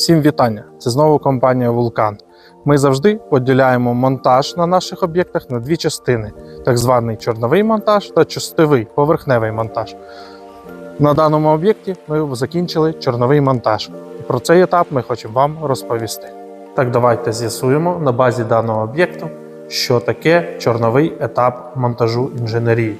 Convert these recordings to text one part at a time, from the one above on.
Всім вітання! Це знову компанія Вулкан. Ми завжди поділяємо монтаж на наших об'єктах на дві частини: так званий чорновий монтаж та чистовий поверхневий монтаж. На даному об'єкті ми закінчили чорновий монтаж. І про цей етап ми хочемо вам розповісти. Так, давайте з'ясуємо на базі даного об'єкту, що таке чорновий етап монтажу інженерії.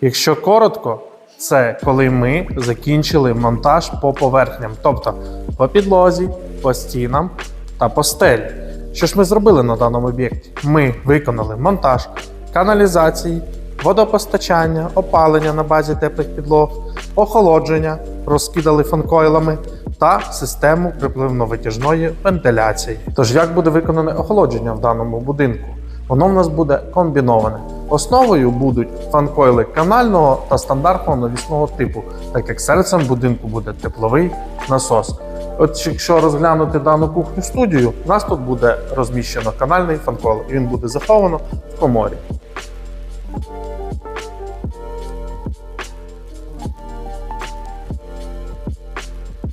Якщо коротко, це коли ми закінчили монтаж по поверхням, тобто по підлозі, по стінам та по стелі. Що ж ми зробили на даному об'єкті? Ми виконали монтаж каналізації, водопостачання, опалення на базі теплих підлог, охолодження, розкидали фанкойлами та систему припливно-витяжної вентиляції. Тож, як буде виконане охолодження в даному будинку? Воно в нас буде комбіноване. Основою будуть фанкойли канального та стандартного навісного типу, так як серцем будинку буде тепловий насос. От якщо розглянути дану кухню студію, у нас тут буде розміщено канальний фанкойл, і він буде заховано в коморі.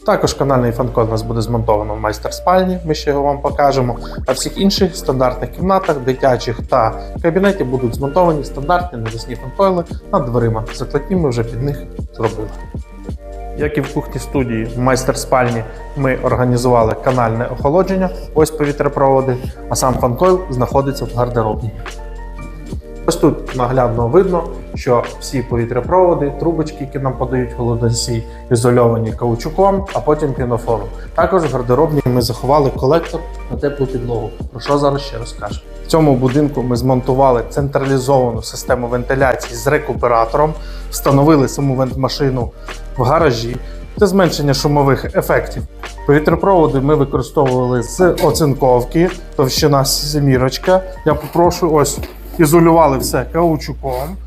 Також канальний фанкойл у нас буде змонтовано в майстер-спальні, ми ще його вам покажемо. А всіх інших стандартних кімнатах, дитячих та кабінеті будуть змонтовані стандартні навісні фанкойли над дверима. Закладні ми вже під них зробили. Як і в кухні студії, в майстер-спальні ми організували канальне охолодження, ось повітряпроводи, а сам фанкойл знаходиться в гардеробній. Ось тут наглядно видно, що всі повітряпроводи, трубочки, які нам подають холодносій, ізольовані каучуком, а потім пінофором. Також в гардеробній ми заховали колектор на теплу підлогу. Про що зараз ще розкажемо. В цьому будинку ми змонтували централізовану систему вентиляції з рекуператором, встановили саму вентмашину в гаражі для зменшення шумових ефектів. Повітряпроводи ми використовували з оцинковки, товщина семірочка. Я попрошу ось ізолювали все каучуком.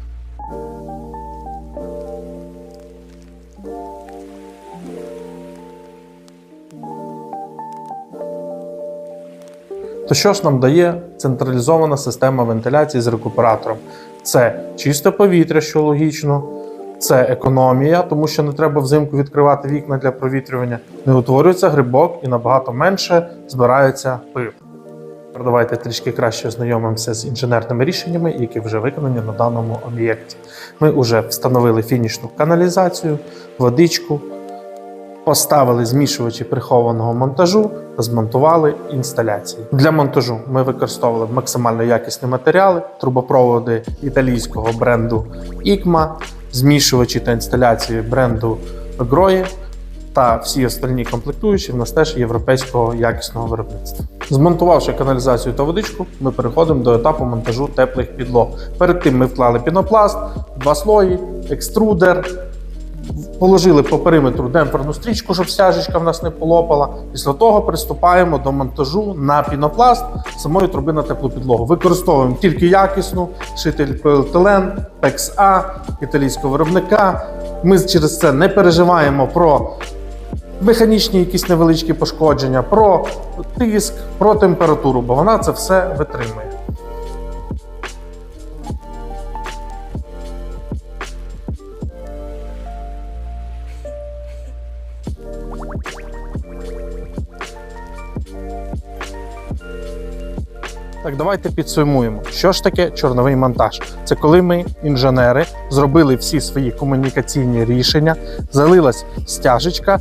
То що ж нам дає централізована система вентиляції з рекуператором? Це чисте повітря, що логічно, це економія, тому що не треба взимку відкривати вікна для провітрювання, не утворюється грибок і набагато менше збирається пил. Давайте трішки краще ознайомимося з інженерними рішеннями, які вже виконані на даному об'єкті. Ми вже встановили фінішну каналізацію, водичку, поставили змішувачі прихованого монтажу та змонтували інсталяції. Для монтажу ми використовували максимально якісні матеріали, трубопроводи італійського бренду ICMA, змішувачі та інсталяції бренду Groye та всі остальні комплектуючі в нас теж європейського якісного виробництва. Змонтувавши каналізацію та водичку, ми переходимо до етапу монтажу теплих підлог. Перед тим ми вклали пінопласт, два слої, екструдер. Положили по периметру демпферну стрічку, щоб стяжечка в нас не полопала. Після того приступаємо до монтажу на пінопласт самої труби на теплу підлогу. Використовуємо тільки якісну шитель поліетилен, PEX-A, італійського виробника. Ми через це не переживаємо про механічні якісь невеличкі пошкодження, про тиск, про температуру, бо вона це все витримує. Так, давайте підсумуємо, що ж таке чорновий монтаж. Це коли ми, інженери, зробили всі свої комунікаційні рішення, залилась стяжечка,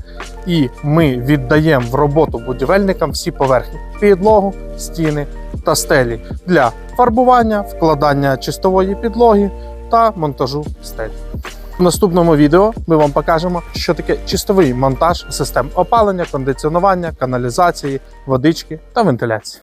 і ми віддаємо в роботу будівельникам всі поверхні: підлогу, стіни та стелі для фарбування, вкладання чистової підлоги та монтажу стель. В наступному відео ми вам покажемо, що таке чистовий монтаж систем опалення, кондиціонування, каналізації, водички та вентиляції.